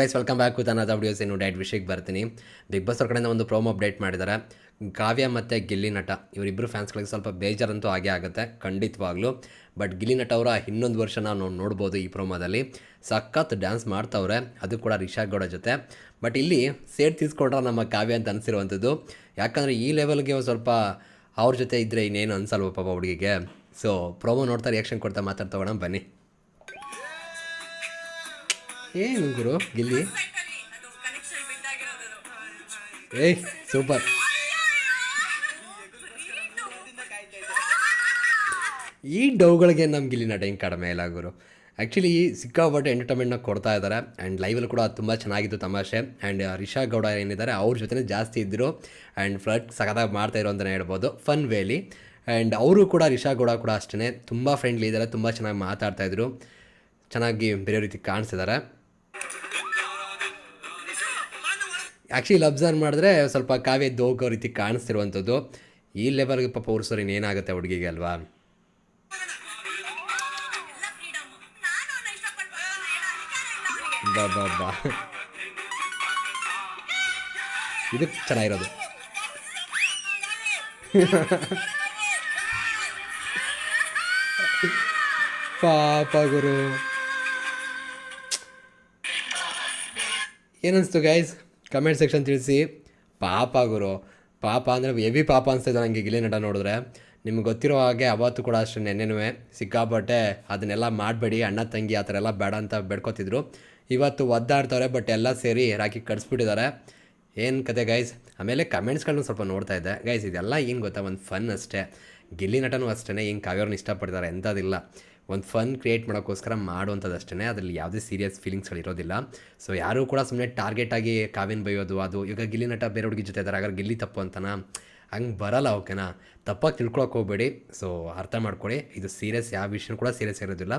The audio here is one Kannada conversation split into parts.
ಗೈಸ್ ವೆಲ್ಕಮ್ ಬ್ಯಾಕ್ ವಿತ್ ಅನದ ವಿಡಿಯೋಸ್ ಇನ್ನು ಡೈಟ್ ವಿಷಯಕ್ಕೆ ಬರ್ತೀನಿ. ಬಿಗ್ ಬಾಸ್ ಅವ್ರ ಕಡೆಯಿಂದ ಒಂದು ಪ್ರೋಮೋ ಅಪ್ಡೇಟ್ ಮಾಡಿದ್ದಾರೆ. ಕಾವ್ಯ ಮತ್ತು ಗಿಲ್ಲಿ ನಟ ಇವರಿಬ್ಬರು ಫ್ಯಾನ್ಸ್ಗಳಿಗೆ ಸ್ವಲ್ಪ ಬೇಜಾರಂತೂ ಆಗೇ ಆಗುತ್ತೆ, ಖಂಡಿತವಾಗ್ಲೂ. ಬಟ್ ಗಿಲ್ಲಿ ನಟ ಅವರ ಇನ್ನೊಂದು ವರ್ಷ ನಾವು ನೋಡ್ಬೋದು ಈ ಪ್ರೋಮೋದಲ್ಲಿ ಸಖತ್ ಡ್ಯಾನ್ಸ್ ಮಾಡ್ತಾವ್ರೆ, ಅದು ಕೂಡ ರಿಷಾ ಗೌಡ ಜೊತೆ. ಬಟ್ ಇಲ್ಲಿ ಸೇಡ್ ತೀಸ್ಕೊಂಡ್ರೆ ನಮ್ಮ ಕಾವ್ಯ ಅಂತ ಅನಿಸಿರುವಂಥದ್ದು ಯಾಕಂದರೆ ಈ ಲೆವೆಲ್ಗೆ ಸ್ವಲ್ಪ ಅವ್ರ ಜೊತೆ ಇದ್ದರೆ ಇನ್ನೇನು ಅನ್ಸಲ್ವ ಪಾಪ ಹುಡುಗಿಗೆ. ಸೊ ಪ್ರೋಮೋ ನೋಡ್ತಾ ರಿಯಾಕ್ಷನ್ ಕೊಡ್ತಾ ಮಾತಾಡ್ತಾ ಹೋಗೋಣ, ಬನ್ನಿ. ಏನು ಗುರು, ಗಿಲ್ಲಿ. ಏಯ್, ಸೂಪರ್. ಈ ಡೌಗಳಿಗೆ ನಮ್ಮ ಗಿಲ್ಲಿ ಟೈಮ್ ಕಡಿಮೆ ಇಲ್ಲ ಗುರು. ಆ್ಯಕ್ಚುಲಿ ಸಿಕ್ಕಾಪಟ್ಟೆ ಎಂಟರ್ಟೈನ್ಮೆಂಟ್ನ ಕೊಡ್ತಾ ಇದ್ದಾರೆ. ಆ್ಯಂಡ್ ಲೈವಲ್ಲಿ ಕೂಡ ತುಂಬ ಚೆನ್ನಾಗಿತ್ತು ತಮಾಷೆ. ಆ್ಯಂಡ್ ರಿಷಾ ಗೌಡ ಏನಿದ್ದಾರೆ, ಅವ್ರ ಜೊತೆ ಜಾಸ್ತಿ ಇದ್ದರು ಆ್ಯಂಡ್ ಫ್ಲಟ್ ಸಖತ್ತಾಗಿ ಮಾಡ್ತಾ ಇರೋ ಅಂತಲೇ ಹೇಳ್ಬೋದು. ಫನ್ ವೇಲಿ ಆ್ಯಂಡ್ ಅವರು ಕೂಡ, ರಿಷಾ ಗೌಡ ಕೂಡ ಅಷ್ಟೇ ತುಂಬ ಫ್ರೆಂಡ್ಲಿ ಇದ್ದಾರೆ, ತುಂಬ ಚೆನ್ನಾಗಿ ಮಾತಾಡ್ತಾಯಿದ್ರು ಚೆನ್ನಾಗಿ ಬೇರೆ ರೀತಿ ಕಾಣಿಸ್ತಿದ್ದಾರೆ. ಆ್ಯಕ್ಚುಲಿ ಅಬ್ಸರ್ವ್ ಮಾಡಿದ್ರೆ ಸ್ವಲ್ಪ ಕಾವ್ಯ ಹೋಗೋ ರೀತಿ ಕಾಣಿಸ್ತಿರುವಂಥದ್ದು. ಈ ಲೆವೆಲ್ಗೆ ಪಾಪ ಉರ್ಸೋರು ಏನಾಗುತ್ತೆ ಹುಡುಗಿಗೆ ಅಲ್ವಾ? ಬಾ ಬಾ ಬಾ. ಇದು ಚೆನ್ನಾಗಿರೋದು. ಪಾಪ ಗುರು. ಏನನ್ಸ್ತು ಗೈಸ್ ಕಮೆಂಟ್ ಸೆಕ್ಷನ್ ತಿಳಿಸಿ. ಪಾಪ ಗುರು. ಪಾಪ ಅಂದರೆ ಎವಿ ಪಾಪ ಅನಿಸ್ತಿದೆ ನನಗೆ ಗಿಲ್ಲಿ ನಟ ನೋಡಿದ್ರೆ. ನಿಮ್ಗೆ ಗೊತ್ತಿರೋ ಹಾಗೆ ಅವತ್ತು ಕೂಡ ಅಷ್ಟೇ ನೆನ್ನೆನೂ ಸಿಕ್ಕಾಪಟ್ಟೆ ಅದನ್ನೆಲ್ಲ ಮಾಡಬೇಡಿ, ಅಣ್ಣ, ತಂಗಿ ಆ ಥರ ಎಲ್ಲ ಬೇಡ ಅಂತ ಬೇಡ್ಕೊತಿದ್ರು. ಇವತ್ತು ಒದ್ದಾಡ್ತವ್ರೆ, ಬಟ್ ಎಲ್ಲ ಸೇರಿ ರಾಕಿ ಕಟ್ಸ್ಬಿಟ್ಟಿದ್ದಾರೆ. ಏನು ಕತೆ ಗೈಸ್ ಆಮೇಲೆ ಕಮೆಂಟ್ಸ್ಗಳನ್ನ ಸ್ವಲ್ಪ ನೋಡ್ತಾ ಇದ್ದೆ. ಗೈಸ್ ಇದೆಲ್ಲ ಏನು ಗೊತ್ತಾ? ಒಂದು ಫನ್ ಅಷ್ಟೇ. ಗಿಲ್ಲಿ ನಟನೂ ಅಷ್ಟೇ ಹಿಂಗೆ ಕಾವ್ಯವ್ರನ್ನ ಇಷ್ಟಪಡ್ತಾರೆ ಎಂಥದಿಲ್ಲ ಒಂದು ಫನ್ ಕ್ರಿಯೇಟ್ ಮಾಡೋಕ್ಕೋಸ್ಕರ ಮಾಡುವಂಥದ್ದು ಅಷ್ಟೇ ಅದರಲ್ಲಿ ಯಾವುದೇ ಸೀರಿಯಸ್ ಫೀಲಿಂಗ್ಸ್ಗಳಿರೋದಿಲ್ಲ ಸೊ ಯಾರೂ ಕೂಡ ಸುಮ್ಮನೆ ಟಾರ್ಗೆಟಾಗಿ ಕಾವಿನ ಬೈಯೋದು, ಅದು ಈಗ ಗಿಲ್ಲಿ ನಟ ಬೇರೆ ಹುಡುಗಿ ಜೊತೆ ಇದ್ದಾರೆ ಹಾಗಾದ್ರೆ ಗಿಲ್ಲಿ ತಪ್ಪು ಅಂತನ? ಹಂಗೆ ಬರಲ್ಲ, ಓಕೆನಾ? ತಪ್ಪಾಗಿ ತಿಳ್ಕೊಳಕ್ಕೆ ಹೋಗಬೇಡಿ. ಸೊ ಅರ್ಥ ಮಾಡ್ಕೊಳ್ಳಿ. ಇದು ಸೀರಿಯಸ್ ಯಾವ ವಿಷಯ ಕೂಡ ಸೀರಿಯಸ್ ಇರೋದಿಲ್ಲ.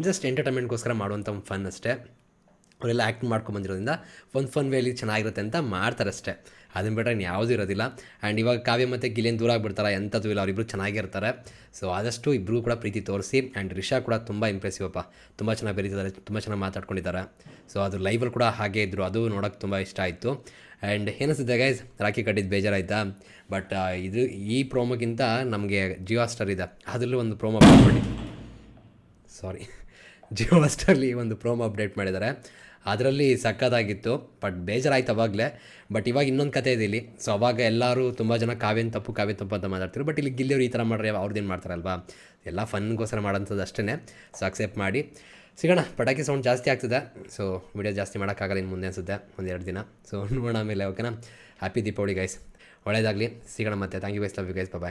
ಜಸ್ಟ್ ಎಂಟರ್ಟೈನ್ಮೆಂಟ್ಗೋಸ್ಕರ ಮಾಡುವಂಥ ಒಂದು ಫನ್ ಅಷ್ಟೇ. ಅವರೆಲ್ಲ ಆ್ಯಕ್ಟ್ ಮಾಡ್ಕೊಂಬಂದಿರೋದ್ರಿಂದ ಫನ್ ಫನ್ ವೇಲಿ ಚೆನ್ನಾಗಿರುತ್ತೆ ಅಂತ ಮಾಡ್ತಾರೆ ಅಷ್ಟೇ ಅದನ್ನ ಬಿಟ್ಟರೆ ಇನ್ನು ಯಾವುದೂ ಇರೋದಿಲ್ಲ. ಆ್ಯಂಡ್ ಇವಾಗ ಕಾವ್ಯ ಮತ್ತು ಗಿಲೇನ್ ದೂರ ಆಗಿಬಿಡ್ತಾರೆ ಎಂಥದ್ದು ಇಲ್ಲ ಅವರಿಬ್ಬರು ಚೆನ್ನಾಗಿರ್ತಾರೆ. ಸೊ ಆದಷ್ಟು ಇಬ್ಬರು ಕೂಡ ಪ್ರೀತಿ ತೋರಿಸಿ ಆ್ಯಂಡ್ ರಿಷಾ ಕೂಡ ತುಂಬ ಇಂಪ್ರೆಸಿವ್ ಅಪ್ಪ. ತುಂಬ ಚೆನ್ನಾಗಿ ಬೆರೀತಿದ್ದಾರೆ ತುಂಬ ಚೆನ್ನಾಗಿ ಮಾತಾಡ್ಕೊಂಡಿದ್ದಾರೆ. ಸೊ ಅದು ಲೈವಲ್ಲಿ ಕೂಡ ಹಾಗೆ ಇದ್ದರು ಅದು ನೋಡೋಕ್ಕೆ ತುಂಬ ಇಷ್ಟ ಆಯಿತು. ಆ್ಯಂಡ್ ಏನಿಸುತ್ತೆ ಗೈಸ್ ರಾಖಿ ಕಟ್ಟಿದ್ದು ಬೇಜಾರಾಯ್ತಾ? ಬಟ್ ಇದು ಈ ಪ್ರೋಮೋಗಿಂತ ನಮಗೆ ಜಿಯೋ ಸ್ಟಾರ್ ಇದೆ. ಅದರಲ್ಲೂ ಒಂದು ಪ್ರೋಮೋ ಸಾರಿ ಜಿಯೋ ಅಷ್ಟರಲ್ಲಿ ಒಂದು ಪ್ರೋಮೋ ಅಪ್ಡೇಟ್ ಮಾಡಿದ್ದಾರೆ. ಅದರಲ್ಲಿ ಸಕ್ಕತ್ತಾಗಿತ್ತು ಬಟ್ ಬೇಜಾರಾಯ್ತು ಅವಾಗಲೇ. ಬಟ್ ಇವಾಗ ಇನ್ನೊಂದು ಕತೆ ಇದೆ ಇಲ್ಲಿ. ಸೊ ಅವಾಗ ಎಲ್ಲರೂ ತುಂಬ ಜನ ಕಾವ್ಯನ ತಪ್ಪು, ಕಾವ್ಯ ತಪ್ಪು ಅಂತ ಮಾತಾಡ್ತಿದ್ರು. ಬಟ್ ಇಲ್ಲಿ ಗಿಲ್ಲಿಯವರು ಈ ಥರ ಮಾಡ್ರೆ ಅವ್ರದ್ದೇನು ಮಾಡ್ತಾರಲ್ವಾ ಎಲ್ಲ ಫನ್ಗೋಸ್ಕರ ಮಾಡೋಂಥದ್ದು ಅಷ್ಟೇ ಸೊ ಅಕ್ಸೆಪ್ಟ್ ಮಾಡಿ. ಸಿಗೋಣ, ಪಟಾಕಿ ಸೌಂಡ್ ಜಾಸ್ತಿ ಆಗ್ತದೆ. ಸೊ ವಿಡಿಯೋ ಜಾಸ್ತಿ ಮಾಡೋಕ್ಕಾಗಲ್ಲ, ಇನ್ನು ಮುಂದೆ ಅನಿಸುತ್ತೆ. ಒಂದೆರಡು ದಿನ. ಸೊ ನೋಡೋಣ ಆಮೇಲೆ ಓಕೆನಾ ಹ್ಯಾಪಿ ದೀಪಾವಳಿ ಗೈಸ್ ಒಳ್ಳೇದಾಗಲಿ. ಸಿಗೋಣ ಮತ್ತೆ. Thank you guys love you guys bye